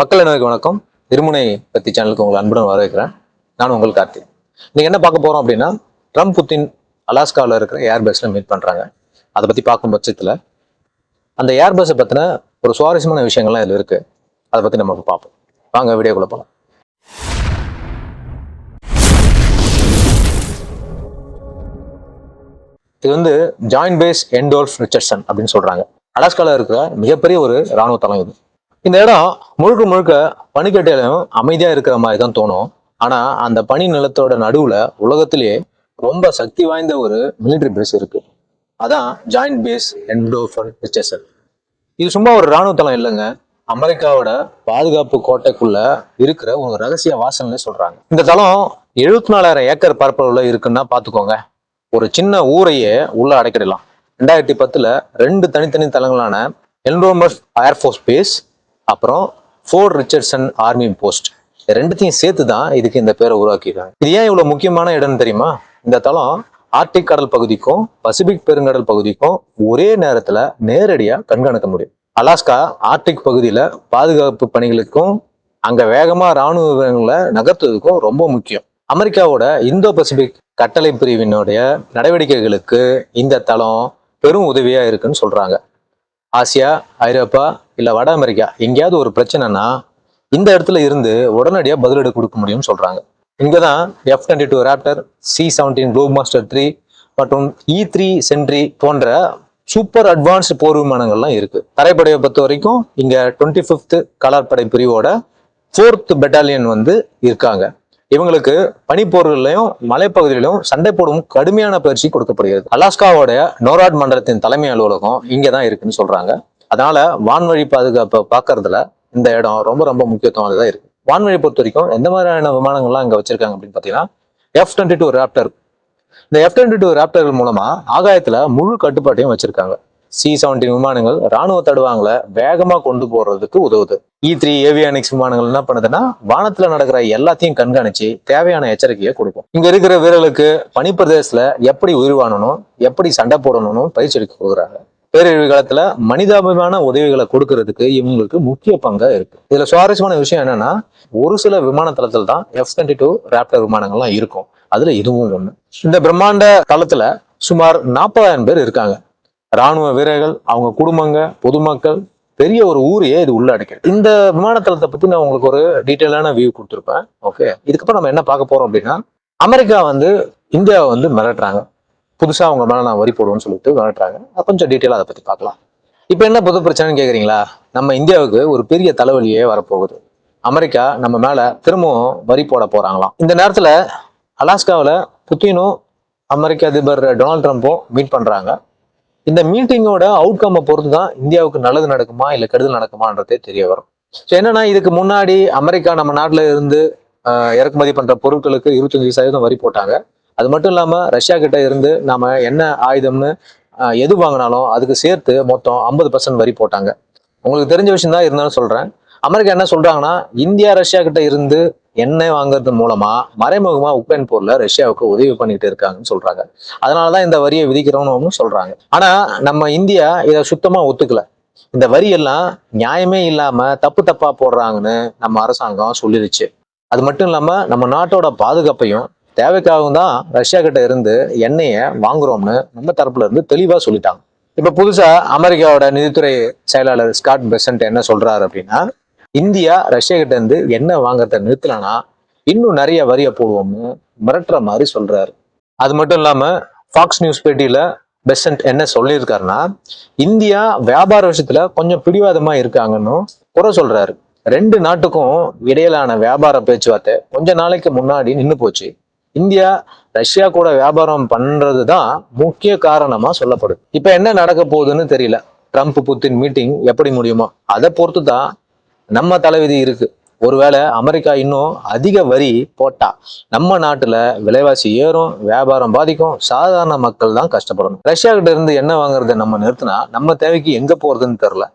மக்கள் அனைவருக்கு வணக்கம். இருமுனை பத்தி சேனலுக்கு உங்களை அன்புடன் வரவேற்கிறேன். நான் உங்கள் கார்த்திக் நீங்கள் என்ன பார்க்க போகிறோம் அப்படின்னா ட்ரம்ப் புத்தின் அலாஸ்காவில் இருக்கிற ஏர்பேஸில் மீட் பண்ணுறாங்க அதை பற்றி பார்க்கும் பட்சத்தில் அந்த ஏர்பேஸை பற்றின ஒரு சுவாரஸ்யமான விஷயங்கள்லாம் இதில் இருக்குது அதை பற்றி நம்ம பார்ப்போம். வாங்க வீடியோக்குள்ளே போகலாம் இது வந்து ஜாயிண்ட் பேஸ் என்டோல்ஃப் ரிச்சர்சன் அப்படின்னு சொல்கிறாங்க அலாஸ்காவில் இருக்கிற மிகப்பெரிய ஒரு ராணுவ தளம் இது. இந்த இடம் முழுக்க முழுக்க பனிக்கட்டையிலும் அமைதியா இருக்கிற மாதிரி தான் தோணும். ஆனா அந்த பனி நிலத்தோட நடுவுல உலகத்திலேயே ரொம்ப சக்தி வாய்ந்த ஒரு மிலிட்டரி பேஸ் இருக்கு. அதான் ஜாயிண்ட் பேஸ் என்டோஃபன் ரிச்சர்சன் இது சும்மா ஒரு ராணுவ தளம் இல்லைங்க. அமெரிக்காவோட பாதுகாப்பு கோட்டைக்குள்ள இருக்கிற ஒரு ரகசிய வாசல்னு சொல்றாங்க. இந்த தளம் எழுபத்தி நாலாயிரம் ஏக்கர் பரப்பளவுல இருக்குன்னா பாத்துக்கோங்க ஒரு சின்ன ஊரையே உள்ள அடைக்கிடலாம். ரெண்டாயிரத்தி பத்துல ரெண்டு தனித்தனி தளங்களான என்ரோமஸ் ஏர்ஃபோர்ஸ் பேஸ் அப்புறம் ஃபோர்ட் ரிச்சர்ட்சன் ஆர்மி போஸ்ட். ரெண்டுத்தையும் சேர்த்து தான் இதுக்கு இந்த பேரை உருவாக்கியிருக்காங்க. இது ஏன் இவ்வளோ முக்கியமான இடம்னு தெரியுமா? இந்த தளம் ஆர்டிக் கடல் பகுதிக்கும் பசிபிக் பெருங்கடல் பகுதிக்கும் ஒரே நேரத்தில் நேரடியாக கண்காணிக்க முடியும். அலாஸ்கா ஆர்டிக் பகுதியில் பாதுகாப்பு பணிகளுக்கும் அங்கே வேகமாக ராணுவ நகர்த்துவதுக்கும் ரொம்ப முக்கியம். அமெரிக்காவோட இந்தோ பசிபிக் கட்டளை பிரிவினுடைய நடவடிக்கைகளுக்கு இந்த தளம் பெரும் உதவியாக இருக்குன்னு சொல்கிறாங்க ஆசியா ஐரோப்பா இல்ல வட அமெரிக்கா எங்கேயாவது ஒரு பிரச்சனைனா இந்த இடத்துல இருந்து உடனடியாக பதிலடி கொடுக்க முடியும்னு சொல்றாங்க. இங்கதான் F twenty two Raptor C seventeen Globemaster three மற்றும் இ த்ரீ சென்ட்ரி போன்ற சூப்பர் அட்வான்ஸ்டு போர் விமானங்கள்லாம் இருக்கு. தரைப்படையை பொறுத்த வரைக்கும் இங்கே டுவெண்ட்டி ஃபிஃப்த் கலாற்படை பிரிவோட ஃபோர்த் பெட்டாலியன் வந்து இருக்காங்க. இவங்களுக்கு பனிப்போர்களையும் மலைப்பகுதிகளிலும் சண்டை போடும் கடுமையான பயிற்சி கொடுக்கப்படுகிறது. அலாஸ்காவோட நோராட் மண்டலத்தின் தலைமை அலுவலகம் இங்கே தான் இருக்குன்னு சொல்றாங்க. அதனால வான்வழி பாதுகாப்பை பார்க்கறதுல இந்த இடம் ரொம்ப ரொம்ப முக்கியத்துவம் அதுதான் இருக்கு. வான்வழி பொறுத்த வரைக்கும் எந்த மாதிரியான விமானங்கள்லாம் இங்க வச்சிருக்காங்க அப்படின்னு பார்த்தீங்கன்னா எஃப் டுவெண்ட்டி டூ ராப்டர் இந்த எஃப் டுவெண்ட்டி டூ ராப்டர்கள் மூலமா ஆகாயத்துல முழு கட்டுப்பாட்டையும் வச்சிருக்காங்க. சி செவன்டீன் விமானங்கள் ராணுவ தடுவாங்களை வேகமா கொண்டு போறதுக்கு உதவுது. இ த்ரீ ஏவியானிக்ஸ் விமானங்கள் என்ன பண்ணுதுன்னா வானத்துல நடக்கிற எல்லாத்தையும் கண்காணிச்சு தேவையான எச்சரிக்கையை கொடுக்கும். இங்க இருக்கிற வீரர்களுக்கு பனிப்பிரதேசத்துல எப்படி உயிர் வாழணும் எப்படி சண்டை போடணும்னு பயிற்சி எடுக்க கொடுக்குறாங்க பேரழிவு காலத்துல மனிதாபிமான உதவிகளை கொடுக்கறதுக்கு இவங்களுக்கு முக்கிய பங்கா இருக்கு. இதுல சுவாரஸ்யமான விஷயம் என்னன்னா ஒரு சில விமான தளத்துல தான் எஃப் டுவெண்ட்டி டூ ரேப்டர் விமானங்கள்லாம் இருக்கும். அதுல இதுவும் ஒண்ணு. இந்த பிரம்மாண்ட தளத்துல சுமார் நாற்பதாயிரம் பேர் இருக்காங்க. ராணுவ வீரர்கள் அவங்க குடும்பங்க பொதுமக்கள் பெரிய ஒரு ஊரையே இது உள்ள அடைக்கிறது இந்த விமான தளத்தை பத்தி நான் உங்களுக்கு ஒரு டீட்டெயிலான வியூ கொடுத்துருப்பேன். ஓகே இதுக்கப்புறம் நம்ம என்ன பார்க்க போறோம் அப்படின்னா அமெரிக்கா வந்து இந்தியாவை வந்து மிரட்டுறாங்க. புதுசா அவங்க மேல நான் வரி போடுவோம்னு சொல்லிட்டு மிரட்டுறாங்க. கொஞ்சம் டீட்டெயிலாக அதை பத்தி பார்க்கலாம். இப்போ என்ன புது பிரச்சனைன்னு கேட்குறீங்களா நம்ம இந்தியாவுக்கு ஒரு பெரிய தலைவலியே வரப்போகுது. அமெரிக்கா நம்ம மேல திரும்பவும் வரி போட போறாங்களாம். இந்த நேரத்துல அலாஸ்காவில் புத்தினும் அமெரிக்க அதிபர் டொனால்ட் ட்ரம்ப்பும் மீட் பண்றாங்க. இந்த மீட்டிங்கோட அவுட்கம்மை பொறுத்து தான் இந்தியாவுக்கு நல்லது நடக்குமா இல்லை கெடுதல் நடக்குமான்றதே தெரிய வரும். ஸோ என்னன்னா இதுக்கு முன்னாடி அமெரிக்கா நம்ம நாட்டில் இருந்து இறக்குமதி பண்ற பொருட்களுக்கு இருபத்தஞ்சு சதவீதம் வரி போட்டாங்க. அது மட்டும் இல்லாம ரஷ்யா கிட்ட இருந்து நாம என்ன ஆயுதம்னு எது வாங்கினாலும் அதுக்கு சேர்த்து மொத்தம் ஐம்பது பர்சன்ட் வரி போட்டாங்க. உங்களுக்கு தெரிஞ்ச விஷயம் தான் இருந்தாலும் சொல்றேன். அமெரிக்கா என்ன சொல்றாங்கன்னா இந்தியா ரஷ்யா கிட்ட இருந்து எண்ணெய் வாங்குறது மூலமா மறைமுகமா உக்ரைன் போர்ல ரஷ்யாவுக்கு உதவி பண்ணிட்டு இருக்காங்கன்னு சொல்றாங்க. அதனாலதான் இந்த வரியை விதிக்கிறோம்னு சொல்றாங்க. ஆனா நம்ம இந்தியா இதை சுத்தமா ஒத்துக்கல. இந்த வரி எல்லாம் நியாயமே இல்லாம தப்பு தப்பா போடுறாங்கன்னு நம்ம அரசாங்கம் சொல்லிருச்சு. அது மட்டும் இல்லாம நம்ம நாட்டோட பாதுகாப்பையும் தேவைக்காகவும் தான் ரஷ்யா கிட்ட இருந்து எண்ணெயை வாங்குறோம்னு நம்ம தரப்புல இருந்து தெளிவா சொல்லிட்டாங்க. இப்ப புதுசா அமெரிக்காவோட நிதித்துறை செயலாளர் ஸ்காட் பெசன்ட் என்ன சொல்றாரு அப்படின்னா இந்தியா ரஷ்யா கிட்ட இருந்து எண்ணெய் வாங்குறத நிறுத்தலைன்னா இன்னும் நிறைய வரியை போடுவோம்னு மிரட்டுற மாதிரி சொல்றாரு. அது மட்டும் இல்லாம ஃபாக்ஸ் நியூஸ் பேட்டியில பெசன்ட் என்ன சொல்லியிருக்காருன்னா இந்தியா வியாபார விஷயத்துல கொஞ்சம் பிடிவாதமா இருக்காங்கன்னு குறை சொல்றாரு. ரெண்டு நாட்டுக்கும் இடையிலான வியாபார பேச்சுவார்த்தை கொஞ்ச நாளைக்கு முன்னாடி நின்று போச்சு. இந்தியா ரஷ்யா கூட வியாபாரம் பண்றது தான் முக்கிய காரணமா சொல்லப்படுது. இப்ப என்ன நடக்க போகுதுன்னு தெரியல. ட்ரம்ப் புத்தின் மீட்டிங் எப்படி முடியுமோ அதை பொறுத்து தான் நம்ம தலைவிதி இருக்கு. ஒருவேளை அமெரிக்கா இன்னும் அதிக வரி போட்டா நம்ம நாட்டுல விலைவாசி ஏறும் வியாபாரம் பாதிக்கும் சாதாரண மக்கள் தான் கஷ்டப்படணும். ரஷ்யா கிட்ட இருந்து என்ன வாங்குறதை நம்ம நிறுத்தினா நம்ம தேவைக்கு எங்க போறதுன்னு தெரில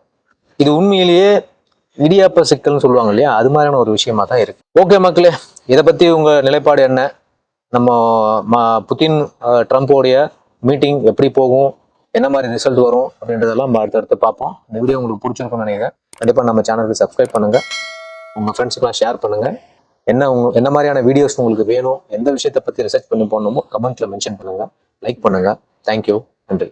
இது உண்மையிலேயே இடியாப்ப சிக்கல்னு சொல்லுவாங்க இல்லையா? அது மாதிரியான ஒரு விஷயமா தான் இருக்கு. ஓகே மக்களே இதை பத்தி உங்க நிலைப்பாடு என்ன? நம்ம புதின் ட்ரம்ப்போடைய மீட்டிங் எப்படி போகும்? என்ன மாதிரி ரிசல்ட் வரும் அப்படின்றதெல்லாம் நம்ம அடுத்தடுத்து பார்ப்போம். இந்த வீடியோ உங்களுக்கு பிடிச்சிருக்கும்னு நினைக்கிறேன். கண்டிப்பாக நம்ம சேனலுக்கு சப்ஸ்கிரைப் பண்ணுங்கள் உங்கள் ஃப்ரெண்ட்ஸுக்கெல்லாம் ஷேர் பண்ணுங்கள் என்ன உங்க என்ன மாதிரியான வீடியோஸ் உங்களுக்கு வேணும் எந்த விஷயத்தை பற்றி ரிசர்ச் பண்ணி போடணுமோ கமெண்ட்டில் மென்ஷன் பண்ணுங்க. லைக் பண்ணுங்கள் தேங்க்யூ நன்றி.